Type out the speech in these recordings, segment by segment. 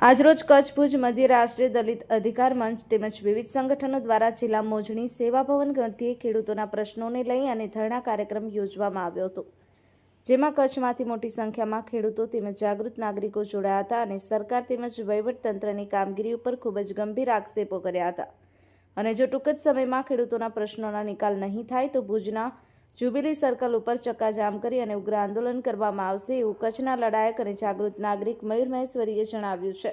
આજરોજ કચ્છ ભુજ મધ્ય રાષ્ટ્રીય દલિત અધિકાર મંચ તેમજ વિવિધ સંગઠનો દ્વારા જિલ્લા મોજણી સેવા ભવન ગ્રંથિએ ખેડૂતોના પ્રશ્નોને લઈ અને ધરણા કાર્યક્રમ યોજવામાં આવ્યો હતો. જેમાં કચ્છમાંથી મોટી સંખ્યામાં ખેડૂતો તેમજ જાગૃત નાગરિકો જોડાયા હતા અને સરકાર તેમજ વહીવટતંત્રની કામગીરી ઉપર ખૂબ જ ગંભીર આક્ષેપો કર્યા હતા. અને જો ટૂંક જ સમયમાં ખેડૂતોના પ્રશ્નોના નિકાલ નહીં થાય તો ભુજના જ્યુબિલી સર્કલ ઉપર ચક્કાજામ કરી અને ઉગ્ર આંદોલન કરવામાં આવશે એવું કચ્છના લડાયક અને જાગૃત નાગરિક મયુર મહેશ્વરીએ જણાવ્યું છે.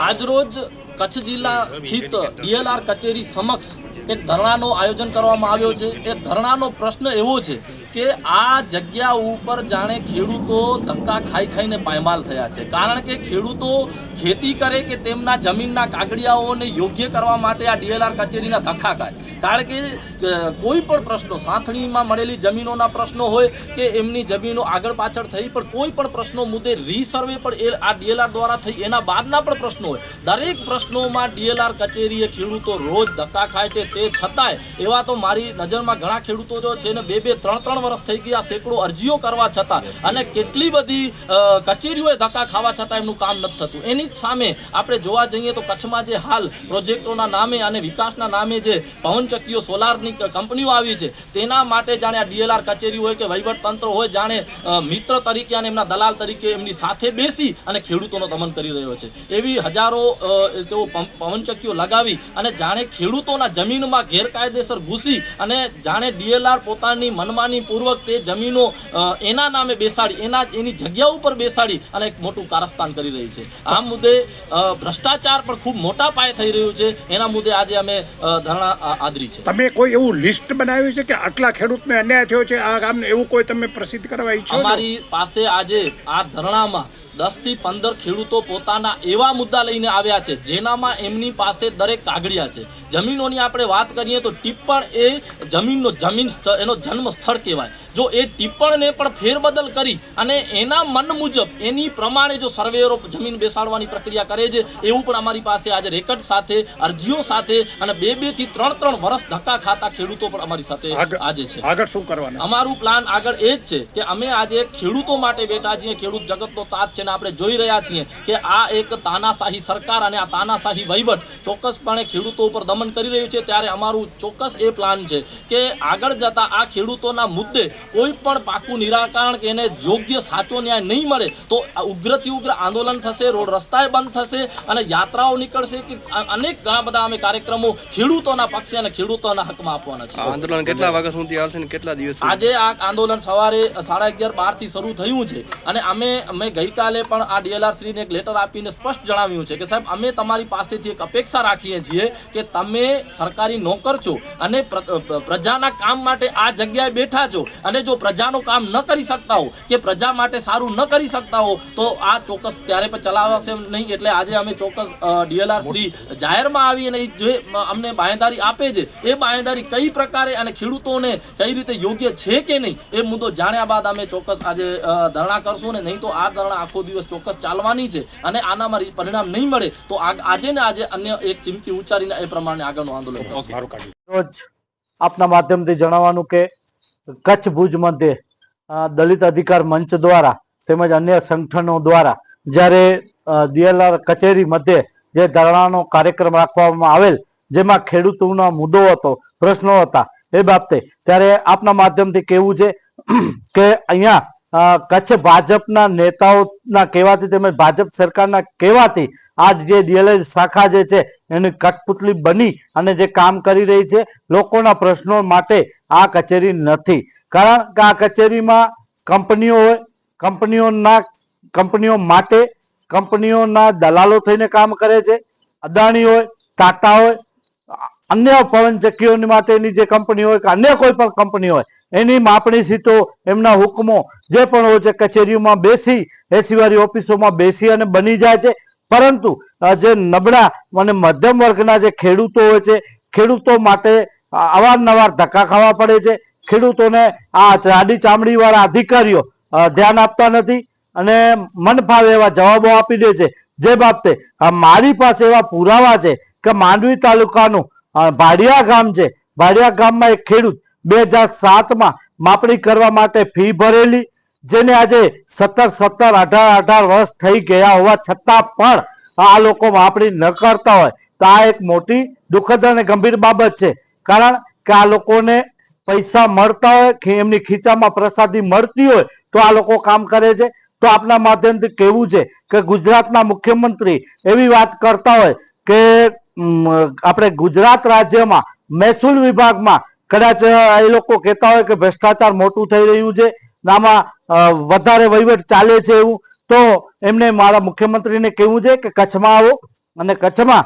આજરોજ કચ્છ જિલ્લા સ્થિત ડીએલઆર કચેરી સમક્ષ એક ધરણાનું આયોજન કરવામાં આવ્યો છે. એ ધરણાનો પ્રશ્ન એવો છે કે આ જગ્યા ઉપર જાણે ખેડૂતો ધક્કા ખાઈ ખાઈને પાયમાલ થયા છે. કારણ કે ખેડૂતો ખેતી કરે કે તેમના જમીનના કાગડિયાઓને યોગ્ય કરવા માટે આ ડીએલઆર કચેરીના ધક્કા ખાય. કારણ કે કોઈ પણ પ્રશ્નો, સાંથણીમાં મળેલી જમીનોના પ્રશ્નો હોય કે એમની જમીનો આગળ પાછળ થઈ પણ કોઈ પણ પ્રશ્નો મુદ્દે રીસર્વે પણ એ આ ડીએલઆર દ્વારા થઈ એના બાદના પણ પ્રશ્નો હોય. દરેક પ્રશ્નોમાં ડીએલઆર કચેરીએ ખેડૂતો રોજ ધક્કા ખાય છે. તે છતાંય એવા તો મારી નજરમાં ઘણા ખેડૂતો જો છે ને બે બે ત્રણ ત્રણ વર્ષ થઈ ગયા સેંકડો અરજીઓ કરવા છતાં અને કેટલી બધી કચેરીઓએ ધક્કા ખાવા છતાં એમનું કામ નથી થતું. એની સામે આપણે જોવા જઈએ તો કચ્છમાં જે હાલ પ્રોજેક્ટોના નામે અને વિકાસના નામે જે પવનચક્કીઓ સોલારની કંપનીઓ આવી છે, તેના માટે જાણે આ ડીએલઆર કચેરી હોય કે વહીવટ તંત્ર હોય, જાણે મિત્ર તરીકે અને એમના દલાલ તરીકે એમની સાથે બેસી અને ખેડૂતોનો દમન કરી રહ્યો છે. એવી હજારો તેઓ પવનચક્કીઓ લગાવી અને જાણે ખેડૂતોના જમીનમાં ગેરકાયદેસર ઘૂસી અને જાણે ડીએલઆર પોતાની મનમાની પૂર્વક તે જમીનો એના નામે બેસાડી એના એની જગ્યા ઉપર બેસાડી અને એક મોટું કારસ્તાન કરી રહી છે. આ મુદ્દે ભ્રષ્ટાચાર પણ ખૂબ મોટા પાયે થઈ રહ્યું છે. એના મુદ્દે આજે અમે ધરણા આદરી છે. તમે કોઈ એવું લિસ્ટ બનાવ્યું છે કે આટલા ખેડૂતને અન્યાય થયો છે? આ ગામને એવું કોઈ તમે પ્રસિદ્ધ કરવા ઈચ્છો અમારી પાસે આજે આ ધરણામાં દસથી પંદર ખેડૂતો પોતાના એવા મુદ્દા લઈને આવ્યા છે જેનામાં એમની પાસે દરેક કાગળિયા છે. જમીનોની આપણે વાત કરીએ તો ટિપ્પણ એ જમીનનો જમીન એનો જન્મ સ્થળ કહેવાય. જો એ ટિપ્પણને પણ ફેરબદલ કરી અને એના મન મુજબ એની પ્રમાણે જો સર્વેયરો જમીન બેસાડવાની પ્રક્રિયા કરે છે એવું પણ અમારી પાસે આજે રેકર્ડ સાથે અરજીઓ સાથે અને બે બેથી ત્રણ ત્રણ વર્ષ ધક્કા ખાતા ખેડૂતો પણ અમારી સાથે આજે છે. આગળ શું કરવાનું? અમારું પ્લાન આગળ એ જ છે કે અમે આજે ખેડૂતો માટે બેઠા છીએ ખેડૂત જગતનો તાજ છે ને આપણે જોઈ રહ્યા છીએ કે આ એક તાનાશાહી સરકાર અને આ તાનાશાહી વહીવટ ચોક્કસપણે ખેડૂતો ઉપર દમન કરી રહ્યું છે ત્યારે અમારું ચોક્કસ એ પ્લાન છે કે આગળ જતા આ ખેડૂતોના મુદ્દે કોઈ પણ પાકું નિરાકરણ કે એને યોગ્ય સાચો ન્યાય નહીં મળે તો ઉગ્રથી ઉગ્ર આંદોલન થશે રોડ રસ્તાએ બંધ થશે અને યાત્રાઓ નીકળશે કે અનેક ઘણા બધા અમે કાર્યક્રમો ખેડૂતોના પક્ષે અને ખેડૂતોના હકમાં આપવાના છે આંદોલન કેટલા વાગ્યા સુધી આવશે ને કેટલા દિવસ આજે આ આંદોલન સવારે સાડા અગિયાર બારથી શરૂ થયું છે અને અમે અમે ગઈકાલે પણ આ ડીએલઆર શ્રીને એક લેટર આપીને સ્પષ્ટ જણાવ્યું છે કે સાહેબ અમે તમારી પાસેથી એક અપેક્ષા રાખીએ છીએ કે તમે સરકારી નોકર છો અને પ્રજાના કામ માટે આ જગ્યાએ બેઠા છો અને જો પ્રજાનું કામ ન કરી શકતા હો કે પ્રજા માટે સારું ન કરી શકતા હો તો આ ચોક્કસ ક્યારે પણ ચલાવાશે નહીં. એટલે આજે અમે ચોક્કસ ડીએલઆર શ્રી જાહેરમાં આવી અને જે અમને બાંયદારી આપે છે એ બાંયધારી કઈ પ્રકારે અને ખેડૂતોને કઈ રીતે યોગ્ય છે કે નહીં એ મુદ્દો જાણ્યા બાદ અમે ચોક્કસ આજે ધરણા કરશું ને નહીં તો આ ધરણા આખો દિવસ ચોક્કસ ચાલવાની છે અને આનામાં પરિણામ નહીં મળે તો આગ- આજે ને આજે અન્ય એક ચીમકી ઉચ્ચારીને એ પ્રમાણે આગળનું આંદોલન રોજ આપના માધ્યમથી જણાવવાનું કે કચ્છ ભુજ મધ્યે દલિત અધિકાર મંચ દ્વારા તેમજ અન્ય સંગઠનો દ્વારા જ્યારે ડીએલઆર કચેરી મધ્યે જે ધરણાનો કાર્યક્રમ રાખવામાં આવેલ જેમાં ખેડૂતોનો મુદ્દો હતો પ્રશ્નો હતા એ બાબતે ત્યારે આપના માધ્યમથી કહેવું છે કે અહીંયા કચ્છ ભાજપના નેતાઓના કહેવાથી તેમજ ભાજપ સરકારના કહેવાથી આ જે ડીએલઆર શાખા જે છે એની કઠપુતલી બની અને જે કામ કરી રહી છે, લોકોના પ્રશ્નો માટે આ કચેરી નથી. કારણ કે આ કચેરીમાં કંપનીઓ હોય, કંપનીઓના, કંપનીઓ માટે કંપનીઓના દલાલો થઈને કામ કરે છે, અદાણી હોય, ટાટા હોય અન્ય પવનચક્કીઓની માટેની જે કંપની હોય કે અન્ય કોઈ પણ કંપની હોય, એની માપણી સીટો, એમના હુકમો જે પણ હોય છે કચેરીઓમાં બેસી એસીવાળી ઓફિસોમાં બેસી અને બની જાય છે. પરંતુ જે નબળા અને મધ્યમ વર્ગના જે ખેડૂતો હોય છે, ખેડૂતો માટે અવારનવાર ધક્કા ખાવા પડે છે. ખેડૂતોને આ જાડી ચામડીવાળા અધિકારીઓ ધ્યાન આપતા નથી અને મન ફાવે એવા જવાબો આપી દે છે. જે બાબતે મારી પાસે એવા પુરાવા છે કે માંડવી તાલુકાનું ભાડિયા ગામ છે. ભાડિયા ગામમાં એક ખેડૂત બે હજાર સાતમાં માપણી કરવા માટે ફી ભરેલી, જેને આજે સત્તર સત્તર અઢાર અઢાર વર્ષ થઈ ગયા હોવા છતાં પણ આ લોકો માપણી ન કરતા હોય. તો આ એક મોટી દુઃખદ અને ગંભીર બાબત છે. કારણ કે આ લોકોને પૈસા મળતા હોય કે એમની ખીચામાં પ્રસાદી મળતી હોય તો આ લોકો કામ કરે છે. તો આપના માધ્યમથી કહેવું છે કે ગુજરાતના મુખ્યમંત્રી એવી વાત કરતા હોય કે આપણે ગુજરાત રાજ્યમાં મહેસૂલ વિભાગમાં કદાચ એ લોકો કહેતા હોય કે ભ્રષ્ટાચાર મોટું થઈ રહ્યું છે નામાં વધારે વહીવટ ચાલે છે એવું, તો એમને મારા મુખ્યમંત્રીને કહેવું છે કે કચ્છમાં આવો. અને કચ્છમાં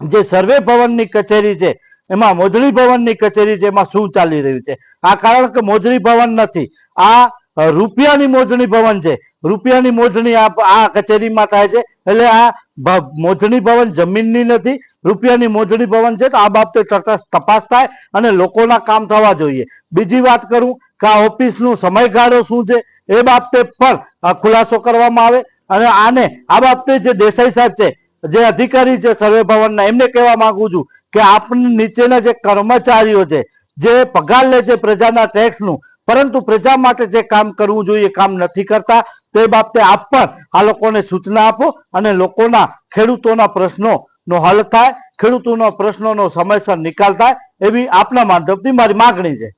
જે સર્વે ભવનની કચેરી છે, એમાં મોજણી ભવનની કચેરી છે, એમાં શું ચાલી રહ્યું છે? આ કારણ કે મોજણી ભવન નથી. આ રૂપિયાની મોજણી ભવન છે. રૂપિયાની મોજણી આ કચેરીમાં થાય છે. એટલે આ મોજણી ભવન જમીનની નથી, રૂપિયાની મોજણી ભવન છે તો આ બાબતે તપાસ થાય અને લોકોના કામ થવા જોઈએ. બીજી વાત કરું કે આ ઓફિસનું સમયગાળો શું છે? એ બાબતે પણ ખુલાસો કરવામાં આવે અને આને આ બાબતે જે દેસાઈ સાહેબ છે, જે અધિકારી છે સર્વે ભવનના, એમને કહેવા માંગુ છું કે આપની નીચેના જે કર્મચારીઓ છે, જે પગાર લે છે પ્રજાના ટેક્સનું પરંતુ પ્રજા માટે જે કામ કરવું જોઈએ કામ નથી કરતા. તે બાબતે આપ પણ આ લોકોને સૂચના આપો અને લોકોના ખેડૂતોના પ્રશ્નો નો હલ થાય, ખેડૂતોના પ્રશ્નોનો સમયસર નિકાલ થાય એવી આપના માધ્યમથી મારી માગણી છે.